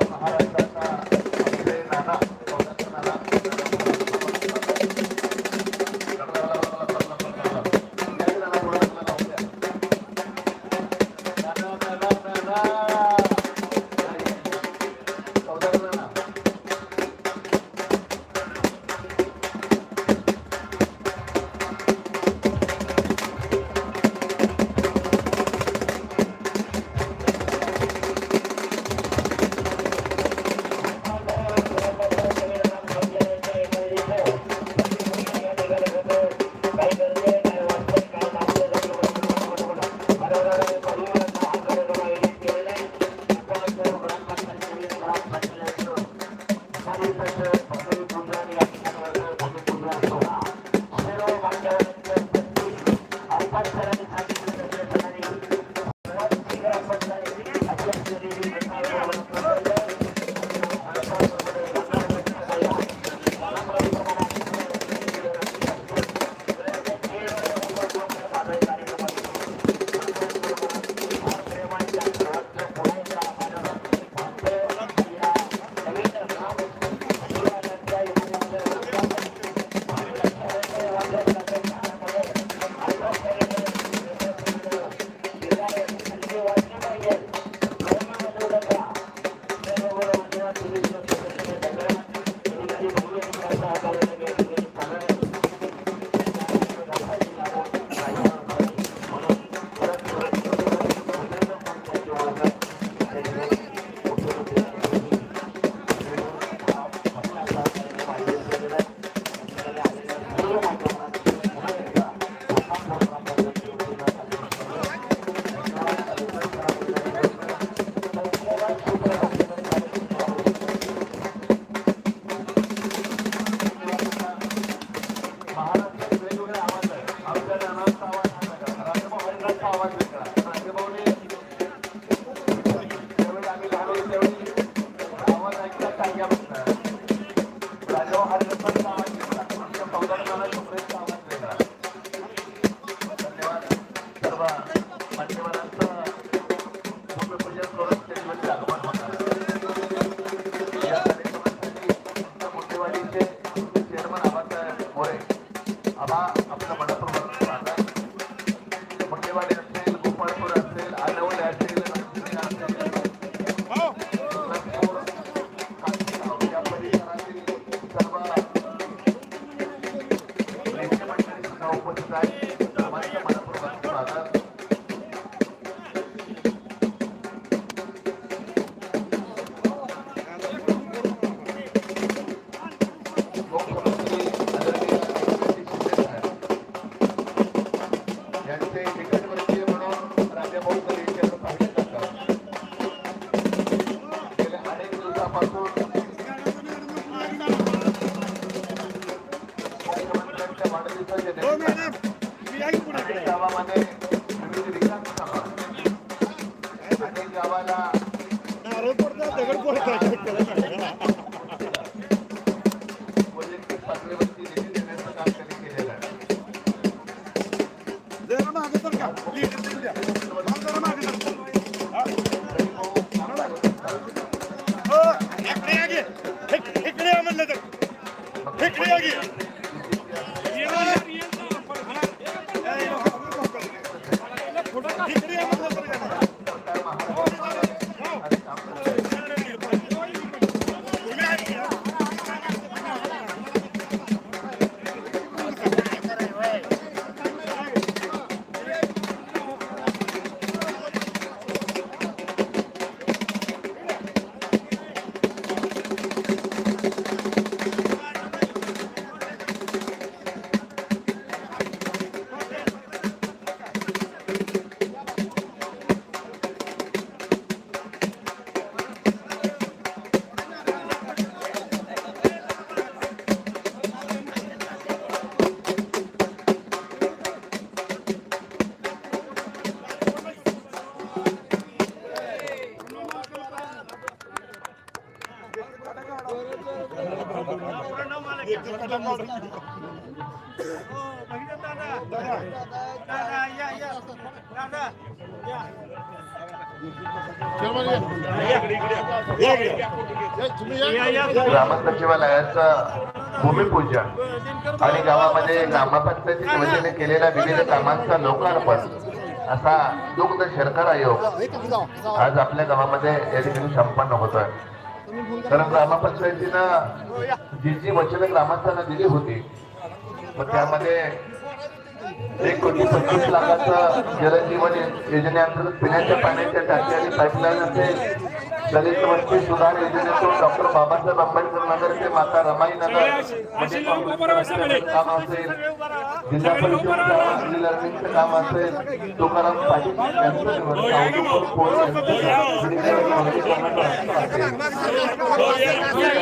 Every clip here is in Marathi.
変わらず。apa kepada perusahaan ग्रामस्थ इकडे भूमिपूजन. आणि गावामध्ये ग्रामपंचायती वतीने केलेल्या विविध कामांचा लोकार्पण असा दुग्ध शर्करा आयोग आज आपल्या गावामध्ये या ठिकाणी संपन्न होत आहे कारण ग्रामपंचायतीनं जी जी वचनं ग्रामस्थांना दिली होती मग त्यामध्ये एक कोटी पंचवीस लाखाचं जलजीवन योजनेअंतर्गत पिण्याच्या पाण्याच्या टाकी आणि पाईपलाईन असेल दलित वस्ती सुधार योजनेतून डॉक्टर बाबासाहेब आंबेडकर नगर ते माता रमाई नगर काँग्रेसचं काम असेल जिल्हा परिषद लर्निंगचं काम असेल तुकाराम पाटील यांचं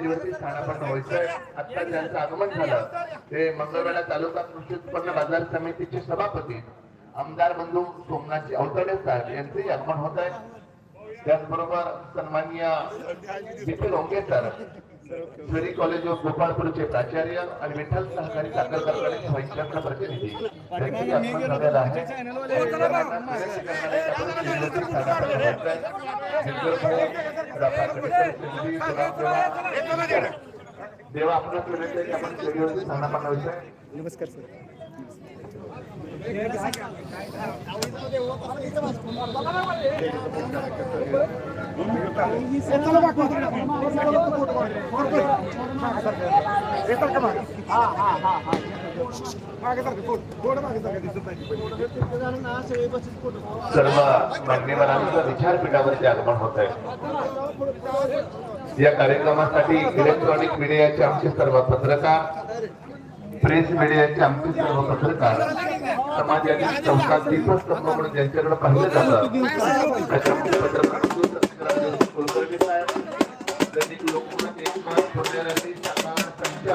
आहे की आपण स्टेजवरती स्थानापन्न व्हायचंय आता त्यांचं आगमन झालं ते मंगळवेढा तालुका कृषी उत्पन्न बाजार समितीचे सभापती आमदार बंधू सोमनाथजी अवतडे साहेब यांचंही आगमन होत आहे. त्याचबरोबर सन्मान्य विठ्ठल ओंगे सर फेरी कॉलेज ऑफ गोपाळपूरचे प्राचार्य आणि विठ्ठल सहकारी साखर कारखान्याचे व्हाईस प्रतिनिधी. यांचंही देवा आपण नमस्कार सर. सर्व मान्यवरांचं विचारपीठावरती आगमन होत आहे या कार्यक्रमासाठी इलेक्ट्रॉनिक मीडियाचे आमचे सर्व पत्रकार प्रेस मीडियाचे आमचे सर्व पत्रकार समाजातील चौकात दीपस्तंभ म्हणून ज्यांच्याकडे पाहिलं जातं. त्याच्यामध्ये पत्रकार कुलकर्णी साहेब दैनिक लोकमत एक संख्या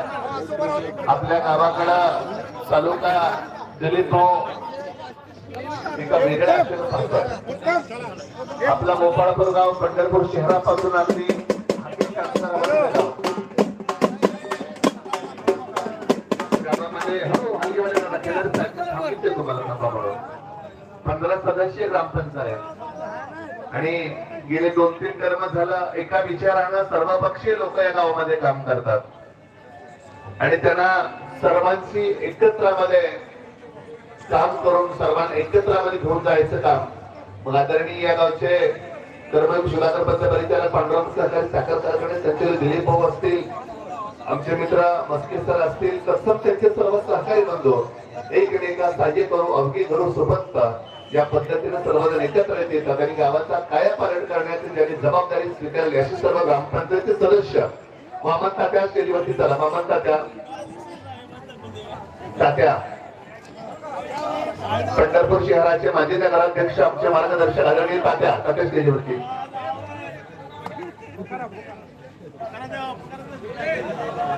आपल्या गावाकडं तालुका दलित हो एका वेगळ्या आपला गोपाळपूर गाव पंढरपूर शहरापासून अगदी तुम्हाला म्हणून. पंधरा सदस्य ग्रामपंचायत. आणि गेले दोन तीन कर्म झालं एका विचारानं सर्वपक्षीय लोक या गावामध्ये काम करतात. आणि त्यांना सर्वांशी एकत्रामध्ये काम करून सर्वांना एकत्रामध्ये घेऊन जायचं काम. मग आदरणीय या गावचे कर्मयोग पंत परिचालक पांडुरंग सहकारी साखर कारखाने त्यांचे दिलीप भाऊ असतील आमचे मित्र मस्के सर असतील तत्सम त्यांचे सर्व सहकारी बंधू एकमेका साजे करू अवघी करू सोबत या पद्धतीने सर्वजण एकत्र येतात. आणि गावाचा कायापालट करण्याची ज्यांनी जबाबदारी स्वीकारली अशी सर्व ग्रामपंचायतचे सदस्य मामन तात्या स्टेजवरती चला. मामन तात्या. तात्या. पंढरपूर शहराचे माजी नगराध्यक्ष आमचे मार्गदर्शक आदरणीय तात्या तात्या स्टेजवरती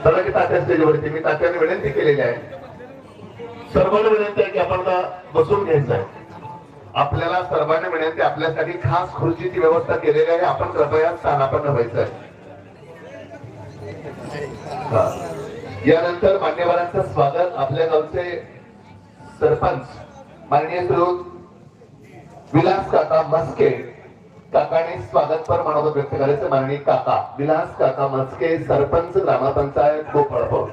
चला की तात्या स्टेजवरती मी तात्याने विनंती केलेली आहे. सर्वांना विनंती आहे की आपण बसून घ्यायचं आहे. आपल्याला सर्वांना विनंती आपल्यासाठी खास खुर्चीची व्यवस्था केलेली आहे. आपण कृपया स्थानापन्न व्हायचं आहे. हा. यानंतर मान्यवरांचं स्वागत. आपल्या गावचे सरपंच माननीय श्रोत विलास काका मस्के काकाने स्वागतपर मनोगत व्यक्त करायचं माननीय काका विलास काका मस्के सरपंच ग्रामपंचायत गोपाळपूर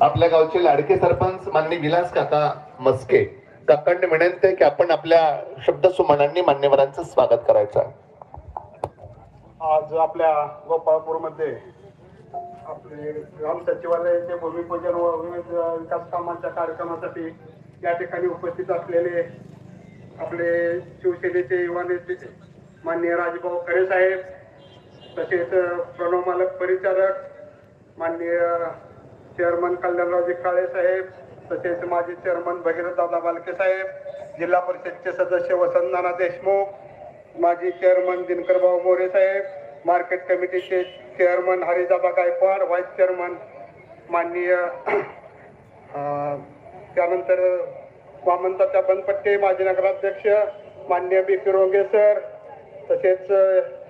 आपल्या गावचे लाडके सरपंच माननीय विलास काका मस्के. काकांनी विनंती आहे की आपण आपल्या शब्द सुमनांनी मान्यवरांचं स्वागत करायचं आहे. आज आपल्या गोपाळपूरमध्ये आपले ग्राम सचिवालयाचे भूमिपूजन व विविध विकास कामांच्या कार्यक्रमासाठी या ठिकाणी उपस्थित असलेले आपले शिवसेनेचे युवा नेते माननीय राजभाऊ खरे साहेब तसेच प्रणव मालक परिचारक माननीय चेअरमन कल्याणरावजी काळे साहेब तसेच माजी चेअरमन भगीरथ दादा बालके साहेब जिल्हा परिषदचे सदस्य वसंतनाना देशमुख माजी चेअरमन दिनकर भाऊ मोरे साहेब मार्केट कमिटीचे chairman Haridaba Gaikwad vice chairman माननीय त्यानंतर वामनतात्या बनपट्टे माजी नगराध्यक्ष माननीय बी पी रोंगे सर तसेच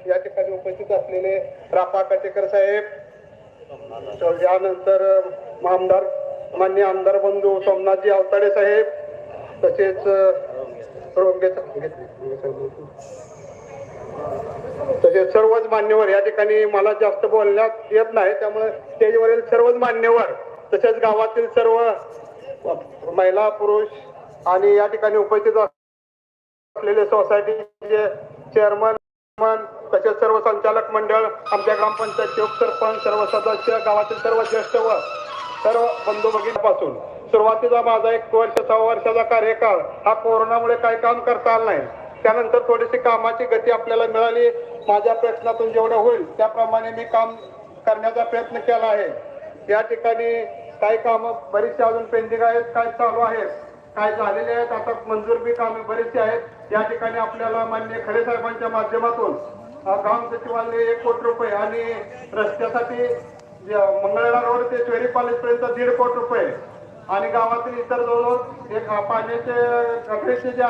या ठिकाणी उपस्थित असलेले रापा काटेकर साहेब यानंतर आमदार मान्य आमदार बंधू सोमनाथजी अवताडे साहेब तसेच रोंगे तसेच सर्वच मान्यवर या ठिकाणी मला जास्त बोलण्यात येत नाही त्यामुळे स्टेजवरील सर्वच मान्यवर तसेच गावातील सर्व महिला पुरुष आणि या ठिकाणी उपस्थित असलेले सोसायटीचे चेअरमन तसेच सर्व संचालक मंडळ आमच्या ग्रामपंचायत उपसरपंच सर्व सदस्य गावातील सर्व ज्येष्ठ व सर्व बंधू भगिनीपासून. सुरुवातीचा माझा एक वर्ष सहा वर्षाचा कार्यकाळ हा कोरोनामुळे काही काम करता आलं नाही. त्यानंतर थोडीशी कामाची गती आपल्याला मिळाली. माझ्या प्रयत्नातून जेवढं होईल त्याप्रमाणे मी काम करण्याचा प्रयत्न केला आहे. या ठिकाणी काही कामं बरीचशी अजून पेंडिंग आहेत काय चालू आहेत काय झालेले आहेत आता मंजूर बी कामे बरीचशी आहेत. या ठिकाणी आपल्याला मान्य खरे साहेबांच्या माध्यमातून ग्राम सचिवालय एक कोटी रुपये आणि रस्त्यासाठी मंगळवेढा रोड ते चेरी कॉलेज पर्यंत दीड कोटी रुपये. आणि गावातील इतर जवळजवळ एक पाण्याचे गटरीचे जे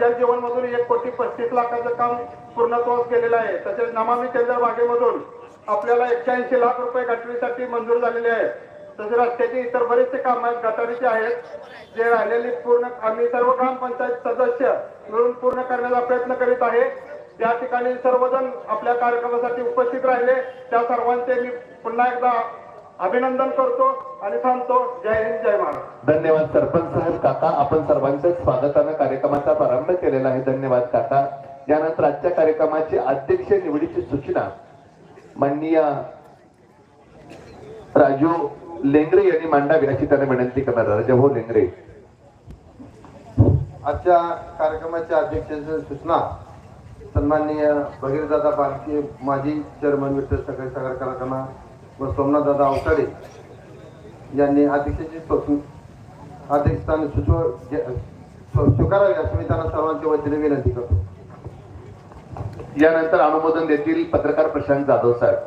जलजीवन मधून एक कोटी पस्तीस लाखाचं काम पूर्णत्वास केलेलं आहे. तसेच नमामी केंद्र बागेमधून आपल्याला एकशे लाख रुपये गटरीसाठी मंजूर झालेले आहेत. तसेच रस्त्याचे इतर बरेचसे काम आहेत. गटारीचे आहेत. जे राहिलेली पूर्ण आम्ही सर्व ग्रामपंचायत सदस्य मिळून पूर्ण करण्याचा प्रयत्न करीत आहे. या ठिकाणी सर्वजण आपल्या कार्यक्रमासाठी उपस्थित राहिले. त्या सर्वांचे मी पुन्हा एकदा अभिनंदन करतो आणि थांबतो जय हिंद जय महाराष्ट्र धन्यवाद सरपंच साहेब काका आपण सर्वांचं स्वागतानं कार्यक्रमाचा प्रारंभ केलेला आहे. धन्यवाद काका. यानंतर आजच्या कार्यक्रमाची अध्यक्ष निवडीची सूचना माननीय राजू लेंगरे यांनी मांडावी अशी त्यांना विनंती करणार. राजाभाऊ लेंगरे. आजच्या कार्यक्रमाच्या अध्यक्षाच्या सूचना सन्माननीय भगीरदादा बालके माजी चेअरमन विठ्ठल सहकारी सागर कारखाना व सोमनाथदादा अवताडे यांनी अध्यक्षाची अध्यक्षस्थान सुचव स्वीकारावी अशी मी त्यांना सर्वांच्या वतीने विनंती करतो. यानंतर अनुमोदन देतील पत्रकार प्रशांत जाधव साहेब.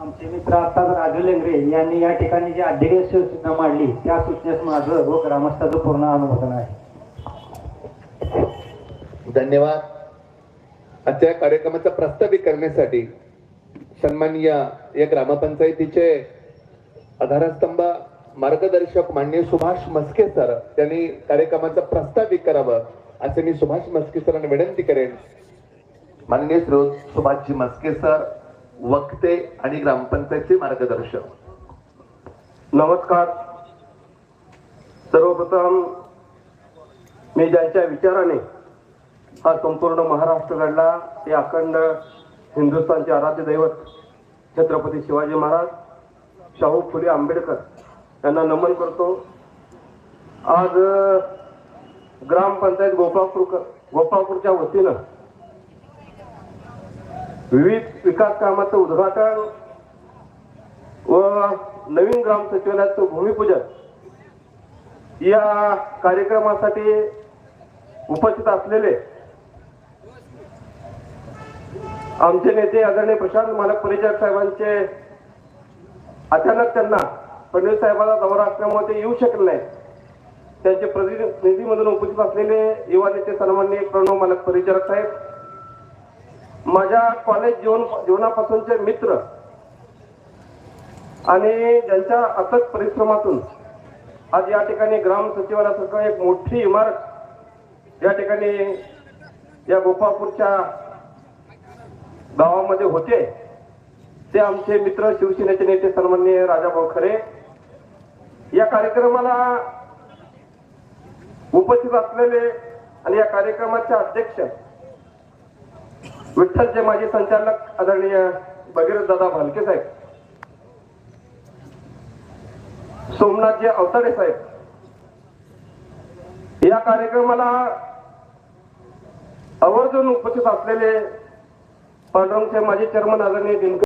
आमचे मित्र आत्ताच राजू लेंगरे यांनी या ठिकाणी जी अध्यक्ष सूचना मांडली त्या सूचनेस माझं व ग्रामस्थाचं पूर्ण अनुमोदन आहे. धन्यवाद. आजच्या कार्यक्रमाचा प्रस्तावित करण्यासाठी सन्माननीय या ग्रामपंचायतीचे आधारस्तंभ मार्गदर्शक माननीय सुभाष मस्के सर त्यांनी कार्यक्रमाचं प्रस्तावित करावं असे मी सुभाष मस्के सरांना विनंती करेन. माननीय श्रोत सुभाषजी मस्के सर वक्ते आणि ग्रामपंचायतचे मार्गदर्शक. नमस्कार. सर्वप्रथम मी ज्यांच्या विचाराने हा संपूर्ण महाराष्ट्र घडला. ते अखंड हिंदुस्थानचे आराध्य दैवत छत्रपती शिवाजी महाराज शाहू फुले आंबेडकर यांना नमन करतो. आज ग्रामपंचायत गोपाळपूर गोपाळपूरच्या वतीनं विविध विकास कामाचं उद्घाटन व नवीन ग्राम सचिवालयाचं भूमिपूजन या कार्यक्रमासाठी उपस्थित असलेले आमचे नेते आदरणीय प्रशांत मालक परिचारक साहेबांचे अचानक त्यांना फडणवीस साहेबांचा दौरा असल्यामुळे ते येऊ शकले नाही त्यांचे प्रतिनिधीमधून उपस्थित असलेले युवा नेते सन्मान्य प्रणव मालक परिचारक साहेब माझ्या कॉलेज जीवन जीवनापासूनचे मित्र आणि ज्यांच्या अथक परिश्रमातून आज या ठिकाणी ग्राम सचिवालयासारखं एक मोठी इमारत या ठिकाणी या गोपाळपूरच्या गावामध्ये होते. ते आमचे मित्र शिवसेनेचे नेते सन्माननीय राजाभाऊ खरे या कार्यक्रमाला उपस्थित असलेले आणि या कार्यक्रमाचे अध्यक्ष विठ्ठलचे माजी संचालक आदरणीय भगीरथ दादा भालके साहेब सोमनाथजी अवताडे साहेब या कार्यक्रमाला आवर्जून उपस्थित असलेले पांडुरंगचे माजी चेअरमन आदरणीय दिनकर